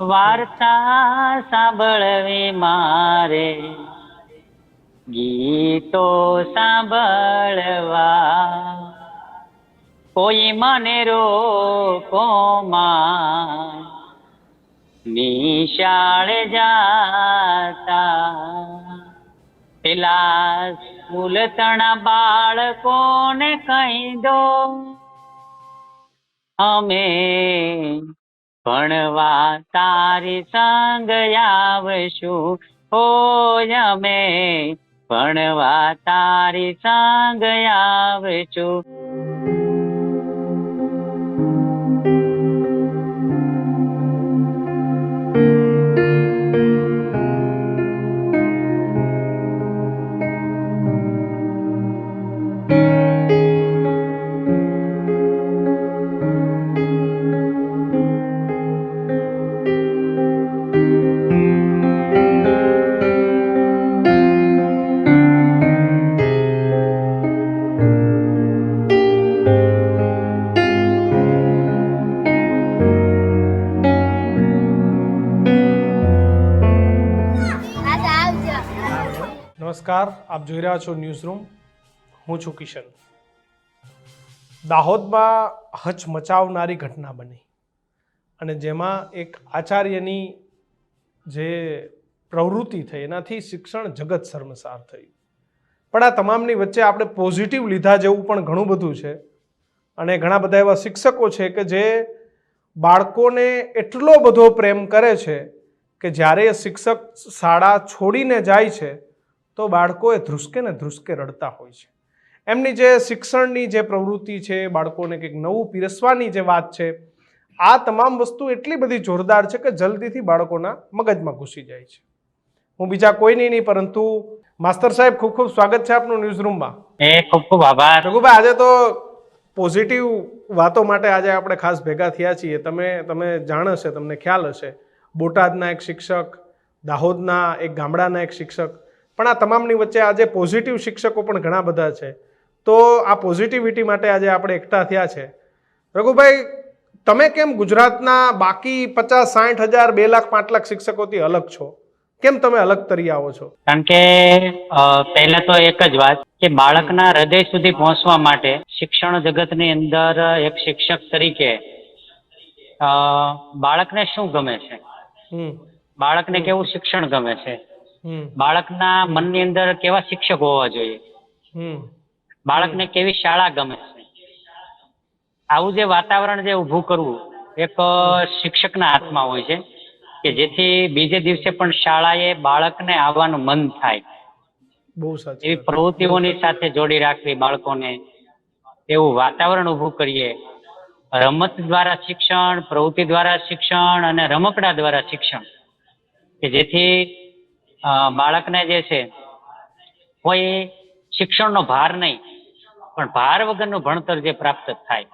વાર્તા સાંભળવી મારે. ગીતો સાંભળવા. કોઈ મને રોકોમાં નિશાળ જાતા. પેલા સ્કૂલતણા બાળકોને કહી દો. અમે ભણવા તારી સંગ આવશું હો અમે. ભણવા તારી સંગ આવશું. નમસ્કાર, આપ જોઈ રહ્યા છો ન્યૂઝ રૂમ હું છું કિશન. દાહોદમાં હચમચાવનારી ઘટના બની અને જેમાં એક આચાર્યની જે પ્રવૃત્તિ થઈ, એનાથી શિક્ષણ જગત શર્મસાર થઈ પણ આ તમામની વચ્ચે આપણે પોઝિટિવ લીધા જેવું પણ ઘણું બધું છે. અને ઘણા બધા એવા શિક્ષકો છે કે જે બાળકોને એટલો બધો પ્રેમ કરે છે કે જ્યારે એ શિક્ષક શાળા છોડીને જાય છે તો બાળકો એ ધ્રુસકે ને ધ્રુસકે રડતા હોય છે. એમની જે શિક્ષણની જે પ્રવૃત્તિ છે બાળકોને કંઈક નવું પીરસવાની જે વાત છે આ તમામ વસ્તુ એટલી બધી જોરદાર છે કે જલ્દીથી બાળકોના મગજમાં ઘૂસી જાય છે. હું બીજા કોઈની નહીં પરંતુ માસ્તર સાહેબ ખૂબ ખૂબ સ્વાગત છે આપનું ન્યૂઝ રૂમમાં એ ખૂબ ખૂબ આભાર. રઘુભાઈ આજે તો પોઝિટિવ વાતો માટે આજે આપણે ખાસ ભેગા થયા છીએ. તમે તમે જાણ હશે તમને ખ્યાલ હશે. બોટાદના એક શિક્ષક દાહોદના એક ગામડાના એક શિક્ષક પણ આ તમામની વચ્ચે આજે પોઝિટિવ શિક્ષકો પણ ઘણા બધા છે. તો આ પોઝિટિવિટી માટે આજે આપણે એકઠા થયા છે. રઘુભાઈ તમે કેમ ગુજરાતના બાકી પચાસ સાઠ હજાર બે લાખ પાંચ લાખ શિક્ષકોથી અલગ છો? કેમ તમે અલગ તરી આવો છો? કારણ કે પહેલા તો એક જ વાત કે બાળકના હૃદય સુધી પહોંચવા માટે શિક્ષણ જગતની અંદર એક શિક્ષક તરીકે બાળકને શું ગમે છે? બાળકને કેવું શિક્ષણ ગમે છે? બાળકના મનની અંદર કેવા શિક્ષક હોવા જોઈએ? બાળકને કેવી શાળા ગમે આવું જે વાતાવરણ જે ઊભું કરવું એક શિક્ષકના હાથમાં હોય છે કે જેથી બીજે દિવસે પણ શાળાએ બાળકને આવવાનું મન થાય. બહુ સાચી એવી વાત. પ્રવૃત્તિઓની સાથે જોડી રાખવી બાળકોને એવું વાતાવરણ ઊભું કરીએ. રમત દ્વારા શિક્ષણ પ્રવૃત્તિ દ્વારા શિક્ષણ અને રમકડા દ્વારા શિક્ષણ કે જેથી બાળકને જે છે, કોઈ શિક્ષણનો ભાર નહીં, પણ ભાર વગરનું ભણતર જે પ્રાપ્ત થાય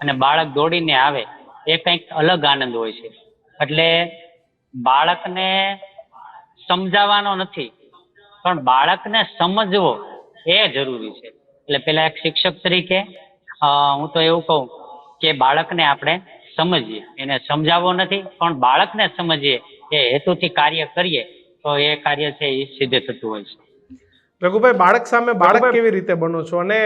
અને બાળક દોડીને આવે, એ કંઈક અલગ આનંદ હોય છે. એટલે બાળકને સમજાવવાનો નથી, પણ બાળકને સમજવો એ જરૂરી છે. એટલે પેલા એક શિક્ષક તરીકે હું તો એવું કહું કે બાળકને આપણે સમજીએ. એને સમજાવવો નથી, પણ બાળકને સમજીએ, એ હેતુથી કાર્ય કરીએ. તો એ કાર્ય છે એ સિદ્ધ થતું હોય છે. રઘુભાઈ બાળક સામે બાળક કેવી રીતે બનો છો? અને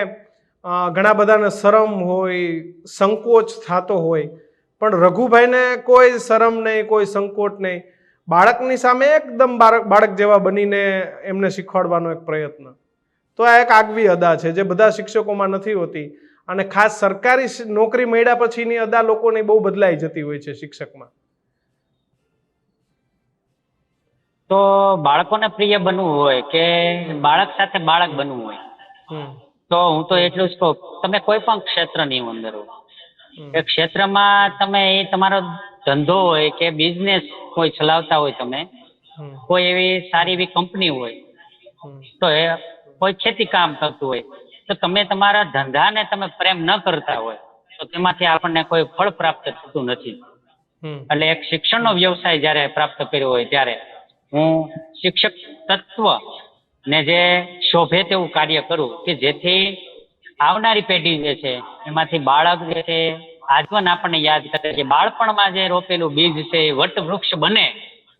ઘણા બધાને શરમ હોય સંકોચ થતો હોય પણ રઘુભાઈને કોઈ શરમ નહીં કોઈ સંકોચ નહીં. બાળકની સામે એકદમ બાળક બાળક જેવા બનીને એમને શીખવાડવાનો એક પ્રયત્ન. તો આ એક આગવી અદા છે જે બધા શિક્ષકોમાં નથી હોતી. અને ખાસ સરકારી નોકરી મળ્યા પછીની અદા લોકોની બહુ બદલાઈ જતી હોય છે શિક્ષકમાં. તો બાળકોને પ્રિય બનવું હોય કે બાળક સાથે બાળક બનવું હોય? તો હું તો એટલું જ કહું તમે કોઈ પણ ક્ષેત્રની અંદર હો. એ ક્ષેત્રમાં તમે એ તમારો ધંધો હોય કે બિઝનેસ કોઈ ચલાવતા હોય તમે કોઈ એવી સારી એવી કંપની હોય તો એ કોઈ ખેતી કામ કરતું હોય તો તમે તમારા ધંધાને તમે પ્રેમ ન કરતા હોય તો તેમાંથી આપણને કોઈ ફળ પ્રાપ્ત થતું નથી. એટલે એક શિક્ષણનો વ્યવસાય જ્યારે પ્રાપ્ત કર્યો હોય ત્યારે હું શિક્ષક તત્વ ને જે શોભે તેવું કાર્ય કરું કે જેથી આવનારી પેઢી જે છે, એમાંથી બાળક જે છે, આજીવન આપણને યાદ કરે છે. બાળપણમાં જે રોપેલું બીજ છે, એ વટવૃક્ષ બને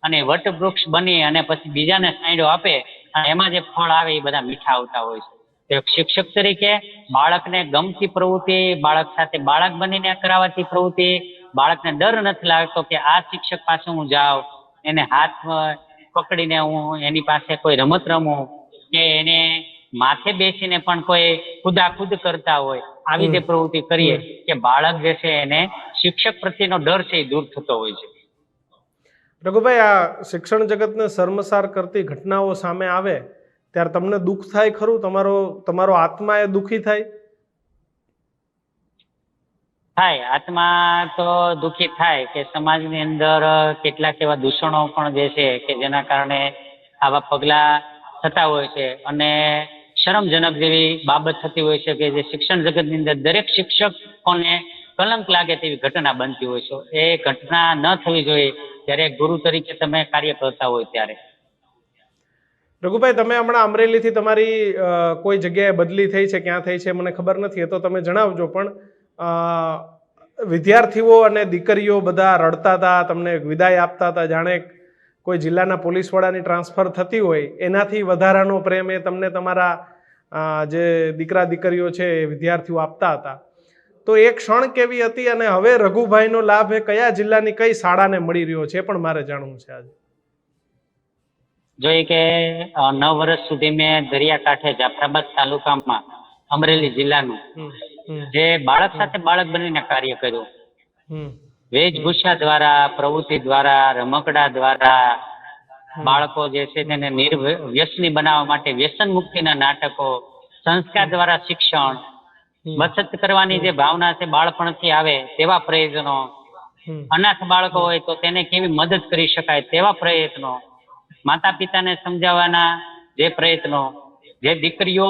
અને વટવૃક્ષ બની અને પછી બીજાને સાંડો આપે અને એમાં જે ફળ આવે એ બધા મીઠા આવતા હોય છે. શિક્ષક તરીકે બાળકને ગમતી પ્રવૃત્તિ, બાળક સાથે બાળક બનીને કરાવતી પ્રવૃત્તિ, બાળકને ડર નથી લાગતો કે આ શિક્ષક પાસે હું જાઉં, એને હાથ પકડીને હું એની પાસે કોઈ રમત રમું કે એને માથે બેસીને પણ કોઈ કુદાકુદ કરતા હોય આવી જે પ્રવૃત્તિ કરીએ કે બાળક જે છે એને શિક્ષક પ્રત્યેનો ડર છે એ દૂર થતો હોય છે. રઘુભાઈ આ શિક્ષણ જગતને શર્મસાર કરતી ઘટનાઓ સામે આવે ત્યારે તમને દુઃખ થાય ખરું? તમારો તમારો આત્મા એ દુઃખી થાય? થાય. આત્મા તો દુઃખી થાય કે સમાજની અંદર કેટલાક એવા દૂષણો પણ જે છે કે જેના કારણે આવા પગલાં થતા હોય છે. અને શરમજનક જેવી બાબત થતી હોય છે કે જે શિક્ષણ જગતની અંદર દરેક શિક્ષકોને કલંક લાગે તેવી ઘટના બનતી હોય છે. એ ઘટના ન થવી જોઈએ જ્યારે ગુરુ તરીકે તમે કાર્ય કરતા હોય ત્યારે. રઘુભાઈ, તમે હમણાં અમરેલીથી તમારી કોઈ જગ્યાએ બદલી થઈ છે, ક્યાં થઈ છે, મને ખબર નથી. એ તો તમે જણાવજો પણ. વિદ્યાર્થીઓ અને દીકરીઓ બધા રડતા હતા તમને વિદાય આપતા હતા. જાણે કોઈ જિલ્લાના પોલીસવાળાની ટ્રાન્સફર થતી હોય એનાથી વધારાનો પ્રેમ એ તમને તમારા જે દીકરા દીકરીઓ છે એ વિદ્યાર્થીઓ આપતા હતા. તો એ ક્ષણ કેવી હતી અને હવે રઘુભાઈનો લાભ એ કયા જિલ્લાની કઈ શાળાને મળી રહ્યો છે પણ મારે જાણવું છે આજે. જોઈએ કે નવ વર્ષ સુધી મેં દરિયાકાંઠે જાફરાબાદ તાલુકામાં અમરેલી જિલ્લાનું જે બાળક સાથે બાળક બનીને કાર્ય કર્યું. વેશભૂષા દ્વારા પ્રવૃત્તિ દ્વારા રમકડા દ્વારા બાળકો જે છે તેને નિર્વ્યસની બનાવવા માટે વ્યસન મુક્તિના નાટકો સંસ્કાર દ્વારા શિક્ષણ બચત કરવાની જે ભાવના છે બાળપણથી આવે તેવા પ્રયોજનો અનાથ બાળકો હોય તો તેને કેવી મદદ કરી શકાય તેવા પ્રયત્નો. માતા પિતાને સમજાવવાના જે પ્રયત્નો જે દીકરીઓ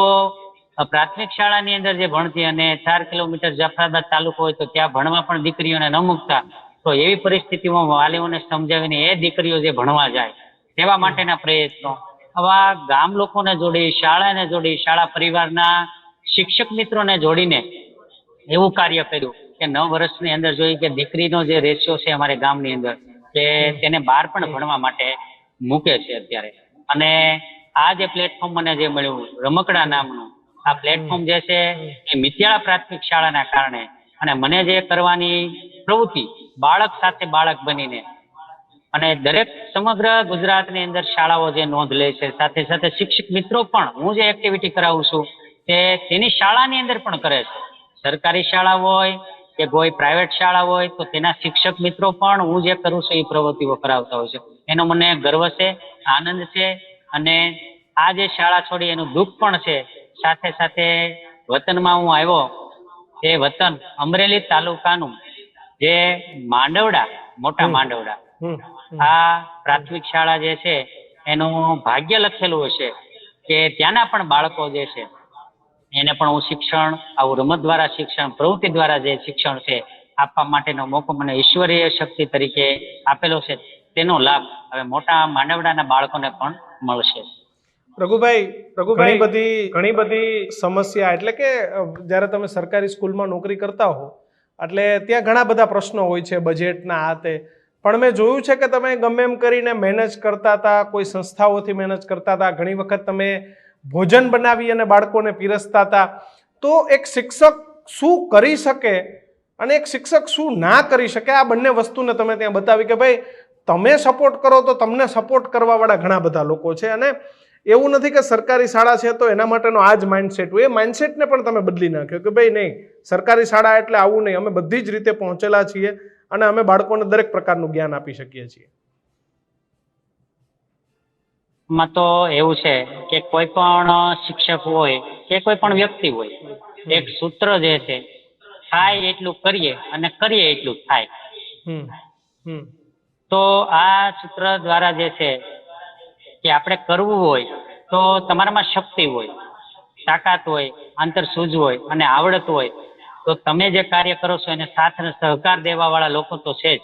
પ્રાથમિક શાળાની અંદર જે ભણતી અને ચાર કિલોમીટર જાફરાબાદ તાલુકો હોય તો ત્યાં ભણવા પણ દીકરીઓને ન મૂકતા, તો એવી પરિસ્થિતિમાં વાલીઓને સમજાવીને એ દીકરીઓ જે ભણવા જાય, તેવા માટેના પ્રયત્નો. આવા ગામ લોકોને જોડી, શાળાને જોડી, શાળા પરિવારના શિક્ષક મિત્રોને જોડીને એવું કાર્ય કર્યું કે નવ વર્ષની અંદર જોઈ કે દીકરીનો જે રેશિયો છે અમારે ગામની અંદર કે તેને બહાર પણ ભણવા માટે મૂકે છે અત્યારે. અને આ જે પ્લેટફોર્મ મને જે મળ્યું, રમકડા નામનું આ પ્લેટફોર્મ જે છે એ મિત્યાળા પ્રાથમિક શાળાના કારણે. અને મને જે કરવાની પ્રવૃત્તિ બાળક સાથે બાળક બનીને. અને દરેક સમગ્ર ગુજરાતની અંદર શાળાઓ જે નોંધ લે છે સાથે સાથે શિક્ષક મિત્રો પણ હું જે એક્ટિવિટી કરાવું છું તે તેની શાળાની અંદર પણ કરે છે. સરકારી શાળા હોય કે કોઈ પ્રાઇવેટ શાળા હોય તો તેના શિક્ષક મિત્રો પણ હું જે કરું છું એ પ્રવૃત્તિઓ કરાવતા હોય છે. એનો મને ગર્વ છે આનંદ છે અને આ જે શાળા છોડી એનું દુઃખ પણ છે સાથે સાથે વતનમાં હું આવ્યો. એ વતન અમરેલી તાલુકાનું જે માંડવડા મોટા માંડવડા. આ પ્રાથમિક શાળા જે છે એનું ભાગ્ય લખેલું હશે કે ત્યાંના પણ બાળકો જે છે એને પણ હું શિક્ષણ આવું રમત દ્વારા શિક્ષણ પ્રવૃત્તિ દ્વારા જે શિક્ષણ છે આપવા માટેનો મોકો મને ઈશ્વરીય શક્તિ તરીકે આપેલો છે. તેનો લાભ હવે મોટા માંડવડાના બાળકોને પણ મળશે. રઘુભાઈ રઘુભાઈ. બધી ઘણી બધી સમસ્યા એટલે કે જ્યારે તમે સરકારી સ્કૂલમાં નોકરી કરતા હો એટલે ત્યાં ઘણા બધા પ્રશ્નો હોય છે બજેટના આ તે. પણ મેં જોયું છે કે તમે ગમે એમ કરીને મેનેજ કરતા હતા કોઈ સંસ્થાઓથી મેનેજ કરતા હતા. ઘણી વખત તમે ભોજન બનાવી અને બાળકોને પીરસતા હતા. તો એક શિક્ષક શું કરી શકે અને એક શિક્ષક શું ના કરી શકે? આ બંને વસ્તુને તમે ત્યાં બતાવી કે ભાઈ તમે સપોર્ટ કરો તો તમને સપોર્ટ કરવાવાળા ઘણા બધા લોકો છે. અને એવું નથી કે સરકારી શાળા છે તો એના માટેનો આ જ માઇન્ડસેટ હોય. એ માઇન્ડસેટને પણ તમે બદલી નાખ્યો કે ભાઈ નહીં સરકારી શાળા એટલે આવું નહીં. અમે બધી જ રીતે પહોંચેલા છીએ અને અમે બાળકોને દરેક પ્રકારનું જ્ઞાન આપી શકીએ છીએ. માં તો એવું છે કે કોઈ પણ શિક્ષક હોય કે કોઈ પણ વ્યક્તિ હોય એક સૂત્ર જે છે થાય એટલું કરીએ અને કરીએ એટલું થાય. તો આ સૂત્ર દ્વારા જે છે કે આપણે કરવું હોય તો તમારામાં શક્તિ હોય તાકાત હોય આંતર સૂઝ હોય અને આવડત હોય તો તમે જે કાર્ય કરો છો એને સાથ અને સહકાર દેવાવાળા લોકો તો છે જ.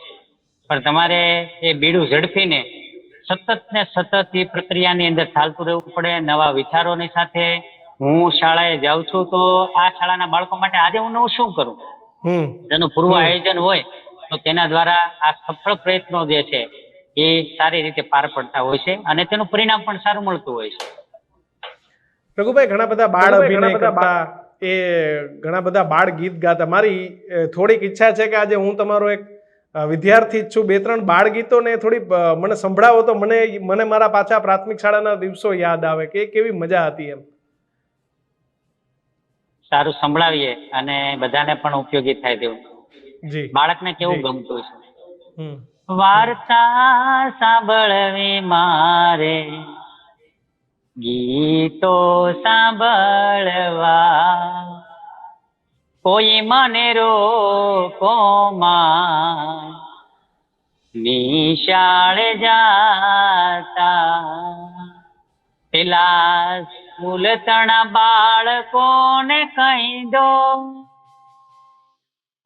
પણ તમારે એ બીડું ઝડપીને સતત ને સતત એ પ્રક્રિયાની અંદર ચાલતું રહેવું પડે નવા વિચારોની સાથે હું શાળાએ જાઉં છું તો આ શાળાના બાળકો માટે આજે હું નવું શું કરું? જેનું પૂર્વ આયોજન હોય તો તેના દ્વારા આ સફળ પ્રયત્નો જે છે એ સારી રીતે પાર પડતા હોય છે અને તેનું પરિણામ પણ સારું મળતું હોય છે. રઘુભાઈ ઘણા બધા બાળ અભિનય કરતા એ ઘણા બધા બાળ ગીત ગાતા. મારી થોડીક ઈચ્છા છે કે આજે હું તમારો એક વિદ્યાર્થી જ છું. બે ત્રણ બાળ ગીતોને થોડી મને સંભળાવો તો મને મને મારા પાછા પ્રાથમિક શાળાના દિવસો યાદ આવે કે કેવી મજા હતી એમ. સારું સંભળાવીએ અને બધાને પણ ઉપયોગી થાય તેવું. જી. બાળકને કેવું ગમતું છે હમ. વાર્તા સાંભળવી મારે. ગીતો સાંભળવા. કોઈ મને રોકોમાં નિશાળે જાતા. પેલા સ્કૂલતણા બાળકોને કહી દો.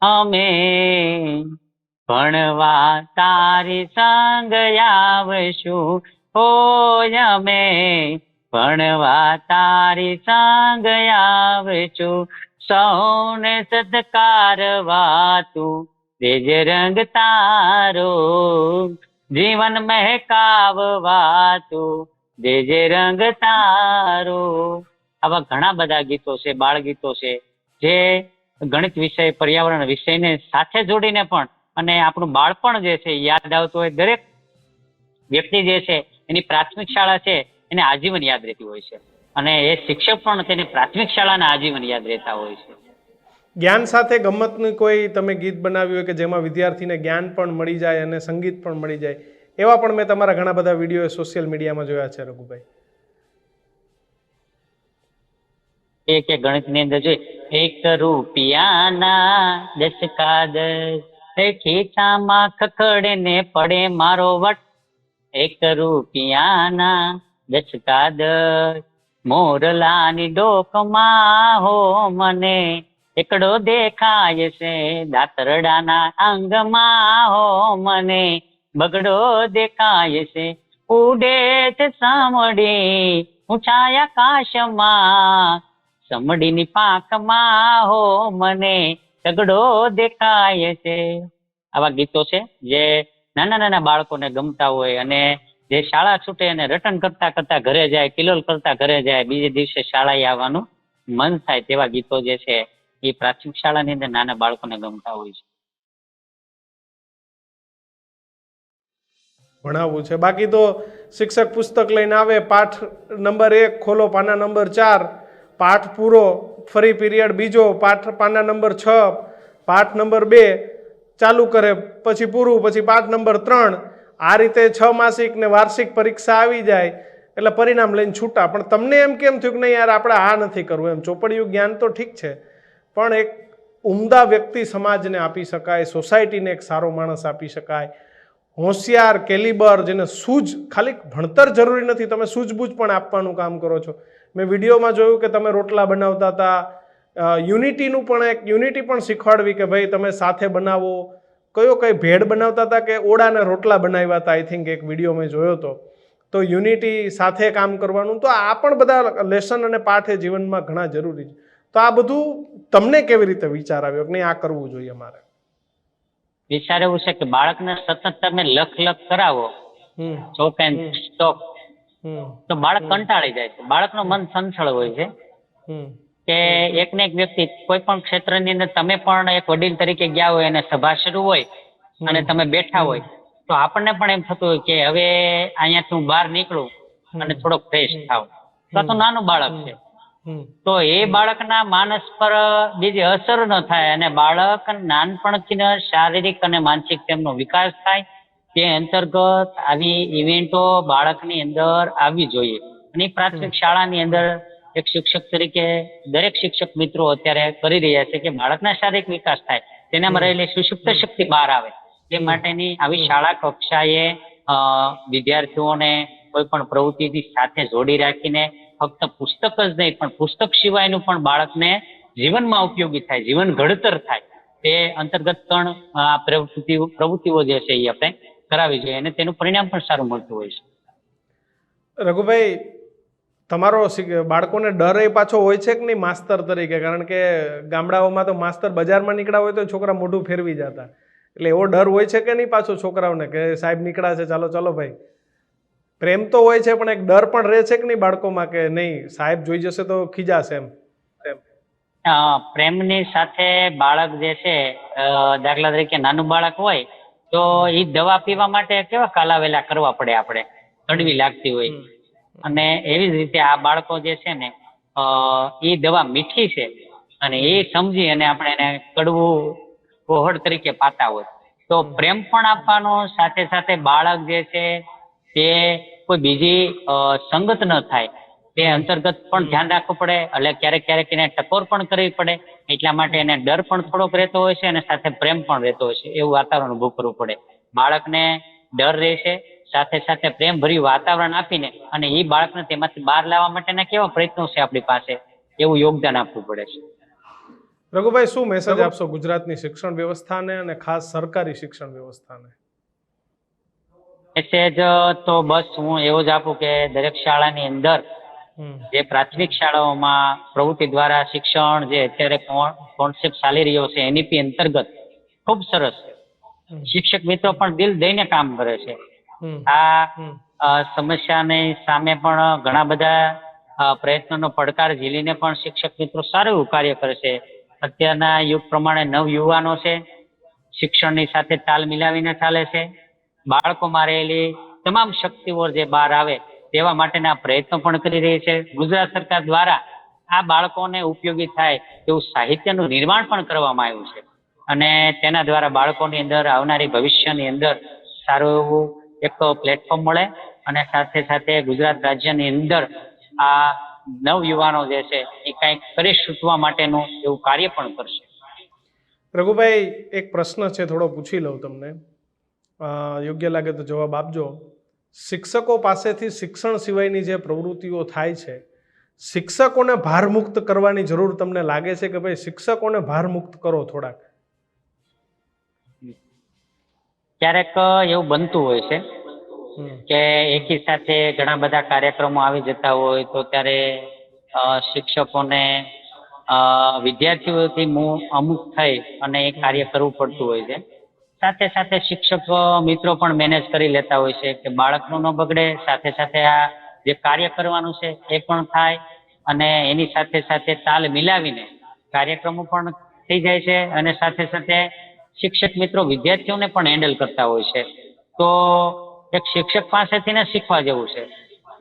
અમે ભણવા તારી સંગ આવશું, હોય અમે. ભણવા તારી સંગ આવશું, સૌને સત્કારવા તું દેજ રંગ તારો, જીવન મહેકાવવા તું તેજ રંગ તારો. આવા ઘણા બધા ગીતો છે બાળ ગીતો છે, જે ગણિત વિષય, પર્યાવરણ વિષયને સાથે જોડીને પણ અને આપણું બાળપણ જે છે યાદ આવતું હોય દરેક વ્યક્તિ જે છે એની પ્રાથમિક શાળા છે એને આજીવન યાદ રહેતી હોય છે. અને એ શિક્ષક પણ તેની પ્રાથમિક શાળાના આજીવન યાદ રહેતા હોય છે. જ્ઞાન સાથે ગમતનું કોઈ તમે ગીત બનાવ્યું હોય કે જેમાં વિદ્યાર્થીને જ્ઞાન પણ મળી જાય અને સંગીત પણ મળી જાય એવા પણ મેં તમારા ઘણા બધા વીડિયો સોશિયલ મીડિયામાં જોયા છે રઘુભાઈ. એક ગણિતની અંદર જોઈએ એક રૂપિયાના દસ કાદ ખીચામાં ખખડે ને પડે મારો વટ. એક રૂપિયાના દસ દર મોરલાની ડોકમાં હો મને. એકડો દેખાય છે દાતરડાના અંગમાં હો મને. બગડો દેખાય છે ઉડે છે સામડી ઊંચા આકાશમાં સમડીની પાંખમાં હો મને. તગડો દેખાય છે. આવા ગીતો છે જે નાના નાના બાળકોને ગમતા હોય અને જે શાળા છૂટે અને રટન કરતા કરતા ઘરે જાય, કિલોલ કરતા ઘરે જાય, બીજે દિવસે શાળાએ આવવાનું મન થાય તેવા ગીતો જે છે એ પ્રાથમિક શાળાની અંદર નાના બાળકોને ગમતા હોય છે. ભણાવવું છે. બાકી તો શિક્ષક પુસ્તક લઈને આવે, પાઠ નંબર એક ખોલો, પાના નંબર ચાર, પાઠ પૂરો ફરી પીરિયડ બીજો, પાઠ પાના નંબર છ, પાઠ નંબર બે ચાલુ કરે, પછી પૂરું, પછી પાઠ નંબર ત્રણ. આ રીતે છ માસિક ને વાર્ષિક પરીક્ષા આવી જાય, એટલે પરિણામ લઈને છૂટા. પણ તમને એમ કેમ થયું કે નહીં યાર, આપણે આ નથી કરવું? એમ ચોપડિયું જ્ઞાન તો ઠીક છે, પણ એક ઉમદા વ્યક્તિ સમાજને આપી શકાય, સોસાયટીને એક સારો માણસ આપી શકાય. હોશિયાર, કેલિબર, જેને સૂઝ, ખાલી ભણતર જરૂરી નથી, તમે સૂઝબૂઝ પણ આપવાનું કામ કરો છો. મેં વિડીયોમાં જોયું કે તમે રોટલા બનાવતા હતા. યુનિટીનું પણ એક યુનિટી પણ શીખવાડવી કે ભાઈ તમે સાથે બનાવો. કયો કઈ ભેડ બનાવતા હતા કે ઓળાના રોટલા બનાવ્યા હતા આઈ થિંક એક વીડિયો મેં જોયો હતો. તો યુનિટી સાથે કામ કરવાનું તો આ પણ બધા લેસન અને પાઠ એ જીવનમાં ઘણા જરૂરી છે. તો આ બધું તમને કેવી રીતે વિચાર આવ્યો કે નહીં આ કરવું જોઈએ મારે વિચાર એવું છે કે બાળકને સતત તમે લખ લખ કરાવો. ચોક એન્ડ સ્ટોપ હમ. તો બાળક કંટાળી જાય છે. બાળકનું મન સંસળ હોય છે. કે એક ને એક વ્યક્તિ કોઈ પણ ક્ષેત્રની અંદર તમે પણ એક વડીલ તરીકે ગયા હોય અને સભા શરૂ હોય અને તમે બેઠા હોય તો આપણને પણ એમ થતું હોય કે હવે અહીંયાથી હું બહાર નીકળું અને થોડોક ફ્રેશ થાવ તો તો નાનું બાળક છે. તો એ બાળકના માનસ પર બીજી અસર ન થાય અને બાળક નાનપણથી શારીરિક અને માનસિક તેમનો વિકાસ થાય તે અંતર્ગત આવી ઇવેન્ટો બાળકની અંદર આવવી જોઈએ. અને પ્રાથમિક શાળાની અંદર એક શિક્ષક તરીકે દરેક શિક્ષક મિત્રો અત્યારે કરી રહ્યા છે કે બાળકના શારીરિક વિકાસ થાય તેનામાં રહેલી સુષુપ્ત શક્તિ બહાર આવે. તે માટેની આવી શાળા કક્ષાએ વિદ્યાર્થીઓને કોઈ પણ પ્રવૃત્તિની સાથે જોડી રાખીને ફક્ત પુસ્તક જ નહીં પણ પુસ્તક સિવાયનું પણ બાળકને જીવનમાં ઉપયોગી થાય જીવન ઘડતર થાય. તે અંતર્ગત પણ આ પ્રવૃત્તિઓ પ્રવૃત્તિઓ જે છે એ આપણે કરાવી જોઈએ અને તેનું પરિણામ પણ સારું મળતું હોય છે. રઘુભાઈ તમારો બાળકોને ડર એ પાછો હોય છે કે નહીં માસ્તર તરીકે? કારણ કે ગામડાઓમાં તો માસ્તર બજારમાં નીકળ્યા હોય તો છોકરા મોઢું ફેરવી જતા. એટલે એવો ડર હોય છે કે નહીં પાછો છોકરાઓને કે સાહેબ નીકળ્યા છે ચાલો ચાલો ભાઈ. પ્રેમ તો હોય છે પણ એક ડર પણ રહે છે કે નહીં બાળકોમાં કે નહીં સાહેબ જોઈ જશે તો ખીજાશે એમ? પ્રેમની સાથે બાળક જે છે દાખલા તરીકે નાનું બાળક હોય તો એ દવા પીવા માટે કેવા કાલાવેલા કરવા પડે આપણે? કડવી લાગતી હોય. અને એવી જ રીતે આ બાળકો જે છે ને એ દવા મીઠી છે અને એ સમજી અને આપણે એને કડવું કોહળ તરીકે પાતા હોય. તો પ્રેમ પણ આપવાનો સાથે સાથે બાળક જે છે તે કોઈ બીજી સંગત ન થાય. તે અંતર્ગત પણ ધ્યાન રાખવું પડે એટલે ક્યારેક ક્યારેક એને ટકોર પણ કરવી પડે એટલા માટે એને ડર પણ થોડોક રહેતો હોય છે અને સાથે પ્રેમ પણ રહેતો હોય છે એવું વાતાવરણ ઊભું કરવું પડે. બાળકને ડર રહેશે સાથે સાથે પ્રેમ ભર્યું વાતાવરણ આપીને અને એ બાળકને તેમાંથી બહાર લાવવા માટેના કેવા પ્રયત્નો છે આપણી પાસે એવું યોગદાન આપવું પડે છે. રઘુભાઈ શું મેસેજ આપશો ગુજરાતની શિક્ષણ વ્યવસ્થાને અને ખાસ સરકારી શિક્ષણ વ્યવસ્થાને? મેસેજ તો બસ હું એવો જ આપું કે દરેક શાળાની અંદર જે પ્રાથમિક શાળાઓમાં પ્રવૃત્તિ દ્વારા શિક્ષણ જે અત્યારે કોન્સેપ્ટ ચાલી રહ્યો છે એનીપી અંતર્ગત ખૂબ સરસ શિક્ષક મિત્રો પણ દિલ દઈને કામ કરે છે. આ સમસ્યાને સામે પણ ઘણા બધા પ્રયત્નોનો પડકાર ઝીલીને પણ શિક્ષક મિત્રો સારું એવું કાર્ય કરે છે. અત્યારના યુગ પ્રમાણે નવ યુવાનો છે. શિક્ષણની સાથે તાલ મિલાવીને ચાલે છે. બાળકોમાં રહેલી તમામ શક્તિઓ જે બહાર આવે તેવા માટેના પ્રયત્નો પણ કરી રહી છે. ગુજરાત સરકાર દ્વારા આ બાળકોને ઉપયોગી થાય એવું સાહિત્યનું નિર્માણ પણ કરવામાં આવ્યું છે. અને તેના દ્વારા બાળકોની અંદર આવનારી ભવિષ્યની અંદર સારું એવું એક પ્લેટફોર્મ મળે અને સાથે સાથે ગુજરાત રાજ્યની અંદર આ નવ યુવાનો જે છે એ કંઈક કરી શૂટવા માટેનું એવું કાર્ય પણ કરશે. રઘુભાઈ, એક પ્રશ્ન છે થોડો પૂછી લઉં તમને. યોગ્ય લાગે તો જવાબ આપજો. શિક્ષકો પાસેથી શિક્ષણ સિવાયની જે પ્રવૃત્તિઓ થાય છે શિક્ષકોને ભારમુક્ત કરવાની જરૂર તમને લાગે છે કે ભાઈ શિક્ષકોને ભારમુક્ત કરો થોડાક? ક્યારેક એવું બનતું હોય છે કે એકી સાથે ઘણા બધા કાર્યક્રમો આવી જતા હોય તો ત્યારે શિક્ષકોને વિદ્યાર્થીઓથી અમુક થઈ અને એ કાર્ય કરવું પડતું હોય છે. સાથે સાથે શિક્ષક, મિત્રો પણ મેનેજ કરી લેતા હોય છે કે બાળકનું ન બગડે. સાથે સાથે આ જે કાર્ય કરવાનું છે એ પણ થાય અને એની સાથે સાથે તાલ મિલાવીને કાર્યક્રમો પણ થઈ જાય છે અને સાથે સાથે શિક્ષક મિત્રો વિદ્યાર્થીઓને પણ હેન્ડલ કરતા હોય છે. તો એક શિક્ષક પાસેથી ને શીખવા જેવું છે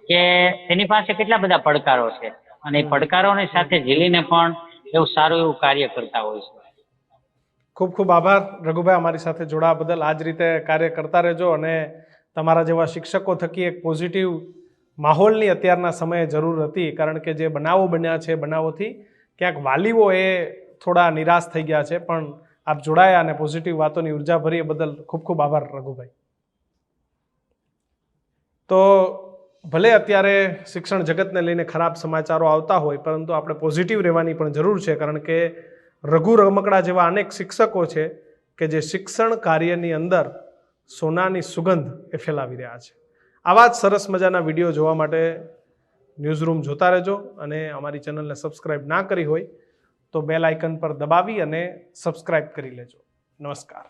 કે તેની પાસે કેટલા બધા પડકારો છે અને એ પડકારોની સાથે ઝીલીને પણ એવું સારું એવું કાર્ય કરતા હોય છે. ખૂબ ખૂબ આભાર. રઘુભાઈ, અમારી સાથે જોડાવા બદલ આ જ રીતે કાર્ય કરતા રહેજો અને તમારા જેવા શિક્ષકો થકી એક પોઝિટિવ માહોલની અત્યારના સમયે જરૂર હતી, કારણ કે જે બનાવો બન્યા છે બનાવોથી ક્યાંક વાલીઓ એ થોડા નિરાશ થઈ ગયા છે. પણ આપ જોડાયા અને પોઝિટિવ વાતોની ઊર્જા ભરી બદલ ખૂબ ખૂબ આભાર, રઘુભાઈ. તો ભલે અત્યારે શિક્ષણ જગતને લઈને ખરાબ સમાચારો આવતા હોય, પરંતુ આપણે પોઝિટિવ રહેવાની પણ જરૂર છે, કારણ કે રઘુ રમકડા જેવા અનેક શિક્ષકો છે કે જે શિક્ષણ કાર્યની અંદર સોનાની સુગંધ એ ફેલાવી રહ્યા છે. આવા જ સરસ મજાના વીડિયો જોવા માટે ન્યૂઝરૂમ જોતા રહેજો અને અમારી ચેનલને સબસ્ક્રાઇબ ના કરી હોય તો બેલ આઇકન પર દબાવી અને સબસ્ક્રાઇબ કરી લેજો. નમસ્કાર.